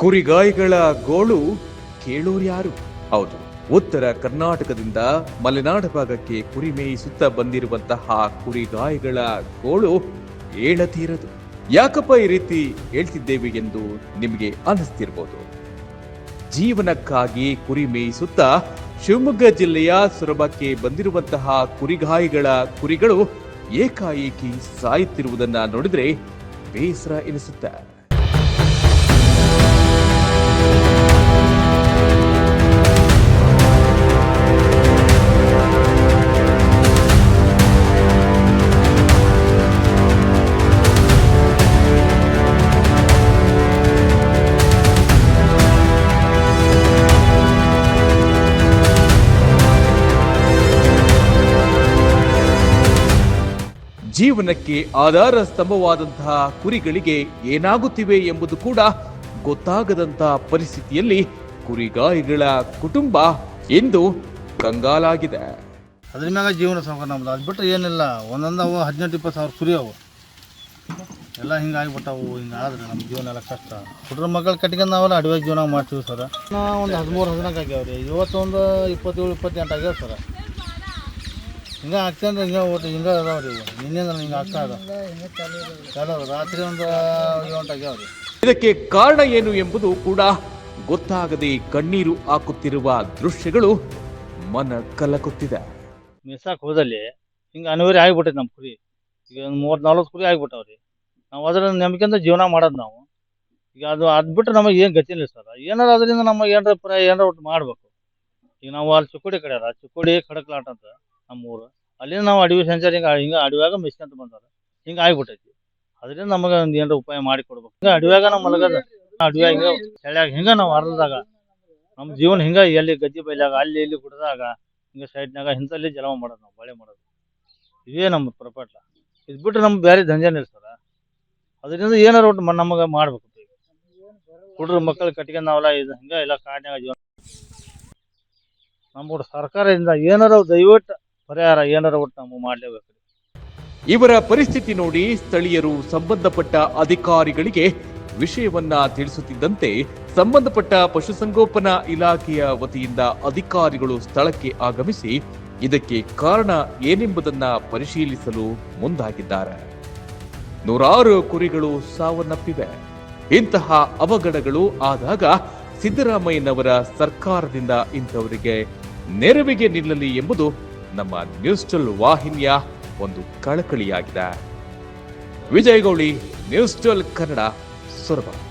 ಕುರಿಗಾಯಿಗಳ ಗೋಳು ಕೇಳೋರು ಯಾರು? ಹೌದು, ಉತ್ತರ ಕರ್ನಾಟಕದಿಂದ ಮಲೆನಾಡು ಭಾಗಕ್ಕೆ ಕುರಿ ಮೇಯಿಸುತ್ತಾ ಬಂದಿರುವಂತಹ ಕುರಿಗಾಯಿಗಳ ಗೋಳು ಏಳತೀರದು. ಯಾಕಪ್ಪ ಈ ರೀತಿ ಹೇಳ್ತಿದ್ದೇವೆ ಎಂದು ನಿಮಗೆ ಅನಿಸ್ತಿರ್ಬೋದು ಜೀವನಕ್ಕಾಗಿ ಕುರಿ ಮೇಯಿಸುತ್ತ ಶಿವಮೊಗ್ಗ ಜಿಲ್ಲೆಯ ಸೊರಬಕ್ಕೆ ಬಂದಿರುವಂತಹ ಕುರಿಗಾಯಿಗಳ ಕುರಿಗಳು ಏಕಾಏಕಿ ಸಾಯುತ್ತಿರುವುದನ್ನ ನೋಡಿದ್ರೆ ಬೇಸರ ಎನಿಸುತ್ತೆ. ಜೀವನಕ್ಕೆ ಆಧಾರ ಸ್ತಂಭವಾದಂತಹ ಕುರಿಗಳಿಗೆ ಏನಾಗುತ್ತಿವೆ ಎಂಬುದು ಕೂಡ ಗೊತ್ತಾಗದಂತಹ ಪರಿಸ್ಥಿತಿಯಲ್ಲಿ ಕುರಿಗಾಯಿಗಳ ಕುಟುಂಬ ಇಂದು ಕಂಗಾಲಾಗಿದೆ. ಅದ್ರ ಮ್ಯಾಗ ಜೀವನ ಸಂಕಟ ನಮ್ದು. ಅದು ಬಿಟ್ಟರೆ ಏನಿಲ್ಲ. ಒಂದೊಂದು ಅವು ಹದಿನೆಂಟು, ಇಪ್ಪತ್ತು ಸಾವಿರ ಕುರಿ ಅವು. ಎಲ್ಲ ಹಿಂಗೆ ಆಗಿಬಿಟ್ಟವು. ಹಿಂಗೆ ಆದ್ರೆ ನಮ್ಮ ಜೀವನ ಎಲ್ಲ ಕಷ್ಟ. ಹುಡ್ರ ಮಕ್ಕಳು ಕಟ್ಕೊಂಡು ನಾವೆಲ್ಲ ಅಡವೆ ಜೀವನ ಮಾಡ್ತೀವಿ ಸರ್. ನಾವು ಒಂದು ಹದಿಮೂರು, ಹದಿನಾಲ್ಕು ಆಗ್ಯಾವ ರೀ ಇವತ್ತೊಂದು ಇಪ್ಪತ್ತೇಳು, ಇಪ್ಪತ್ತೆಂಟು ಆಗ್ಯಾವ ಸರ್. ಹಿಂಗೆ ಆಗ್ತಂದ್ರೆ ಹಿಂಗೆ ಒಟ್ಟು ಹಿಂಗೆ ಅದಾವ ರೀ ಇವು ನಿನ್ನಿಂದ ಹಿಂಗೆ ಆಗ್ತಾ ಇದಾವೆ ರಾತ್ರಿ ಒಂದು ಗಂಟೆ ಆಗ್ಯಾವ ರೀ ಇದಕ್ಕೆ ಕಾರಣ ಏನು ಎಂಬುದು ಕೂಡ ಗೊತ್ತಾಗದೆ ಕಣ್ಣೀರು ಹಾಕುತ್ತಿರುವ ದೃಶ್ಯಗಳು ಮನ ಕಲಕುತ್ತಿದೆ. ಮೇಸಾಕ್ ಹೋದಲ್ಲಿ ಹಿಂಗೆ ಅನಿವಾರ್ಯ ಆಗಿಬಿಟ್ಟೈತೆ ನಮ್ಮ ಕುರಿ. ಈಗ ಒಂದು ಮೂವತ್ತು ನಲ್ವತ್ತು ಕುರಿ ಆಗಿಬಿಟ್ಟವ ರೀ ನಾವು ಅದರ ನಂಬಿಕೆಯಿಂದ ಜೀವನ ಮಾಡೋದು ನಾವು. ಈಗ ಅದು ಅದು ಬಿಟ್ಟು ನಮಗೆ ಏನು ಗತಿ ಇಲ್ಲ ಸರ್. ಏನಾರ ಅದರಿಂದ ನಮಗೆ ಏನಾರ ಪ್ರ ಏನಾರ ಒಟ್ಟು ಮಾಡಬೇಕು. ಈಗ ನಾವು ಅಲ್ಲಿ ಚಿಕ್ಕೋಡಿ ಕಡೆ ಅಲ್ಲ ಚಿಕ್ಕೋಡಿ ಖಡಕ್ಲಾಟ ಅಂತ ನಮ್ಮ ಊರು ಅಲ್ಲಿಂದ ನಾವು ಅಡವಿ ಸಂಚಾರ ಹಿಂಗೆ ಹಿಂಗೆ ಅಡವ್ಯಾಗ ಮೆಸ್ಕೊಂತ ಬಂದಾರ. ಹಿಂಗೆ ಆಗ್ಬಿಟ್ಟೈತಿ. ಅದರಿಂದ ನಮಗೆ ಒಂದು ಏನಾರ ಉಪಾಯ ಮಾಡಿ ಕೊಡ್ಬೇಕು. ಹಿಂಗೆ ಅಡವ್ಯಾಗ ನಾವು ಮಲಗದ. ಅಡವ್ಯಾಗ ಹಿಂಗೆ, ಚಳ್ಯಾಗ ಹಿಂಗೆ ನಾವು ಹರಿದಾಗ ನಮ್ಮ ಜೀವನ ಹಿಂಗೆ ಎಲ್ಲಿ ಗದ್ದೆ ಬೈಲಾಗ ಅಲ್ಲಿ ಇಲ್ಲಿ ಕುಡ್ದಾಗ ಹಿಂಗೆ ಸೈಡ್ನಾಗ ಇಂಥಲ್ಲಿ ಜಲವ ಮಾಡೋದು ನಾವು, ಬಳೆ ಮಾಡೋದು. ಇವೇ ನಮ್ಮ ಪ್ರಪಾಟ ಇದು ಬಿಟ್ಟು ನಮ್ಗೆ ಬೇರೆ ದಂಧೆನೇ ಇಲ್ಲ ಸರ ಅದರಿಂದ ಏನಾರ ಒಟ್ಟು ನಮಗೆ ಮಾಡ್ಬೇಕು. ಹುಡ್ರ ಮಕ್ಕಳು ಕಟ್ಕೊಂಡು ನಾವೆಲ್ಲ ಇದು ಹಿಂಗೆ ಎಲ್ಲ ಕಾಡಿನಾಗ ಜೀವನ. ನಮ್ಮ ಸರ್ಕಾರದಿಂದ ಏನಾರ ದಯವಿಟ್ಟು ಪರಿಹಾರ ಏನಾರ ಒಟ್ಟು ನಾವು ಮಾಡಲೇಬೇಕು. ಇವರ ಪರಿಸ್ಥಿತಿ ನೋಡಿ ಸ್ಥಳೀಯರು ಸಂಬಂಧಪಟ್ಟ ಅಧಿಕಾರಿಗಳಿಗೆ ವಿಷಯವನ್ನ ತಿಳಿಸುತ್ತಿದ್ದಂತೆ ಸಂಬಂಧಪಟ್ಟ ಪಶುಸಂಗೋಪನಾ ಇಲಾಖೆಯ ವತಿಯಿಂದ ಅಧಿಕಾರಿಗಳು ಸ್ಥಳಕ್ಕೆ ಆಗಮಿಸಿ ಇದಕ್ಕೆ ಕಾರಣ ಏನೆಂಬುದನ್ನ ಪರಿಶೀಲಿಸಲು ಮುಂದಾಗಿದ್ದಾರೆ. ನೂರಾರು ಕುರಿಗಳು ಸಾವನ್ನಪ್ಪಿವೆ. ಇಂತಹ ಅವಘಡಗಳು ಆದಾಗ ಸಿದ್ದರಾಮಯ್ಯನವರ ಸರ್ಕಾರದಿಂದ ಇಂಥವರಿಗೆ ನೆರವಿಗೆ ನಿಲ್ಲಲಿ ಎಂಬುದು ನಮ್ಮ ನ್ಯೂಸ್ ಟೆಲ್ ವಾಹಿನಿಯ ಒಂದು ಕಳಕಳಿಯಾಗಿದೆ. Vijayagauli news tell Kannada Soraba.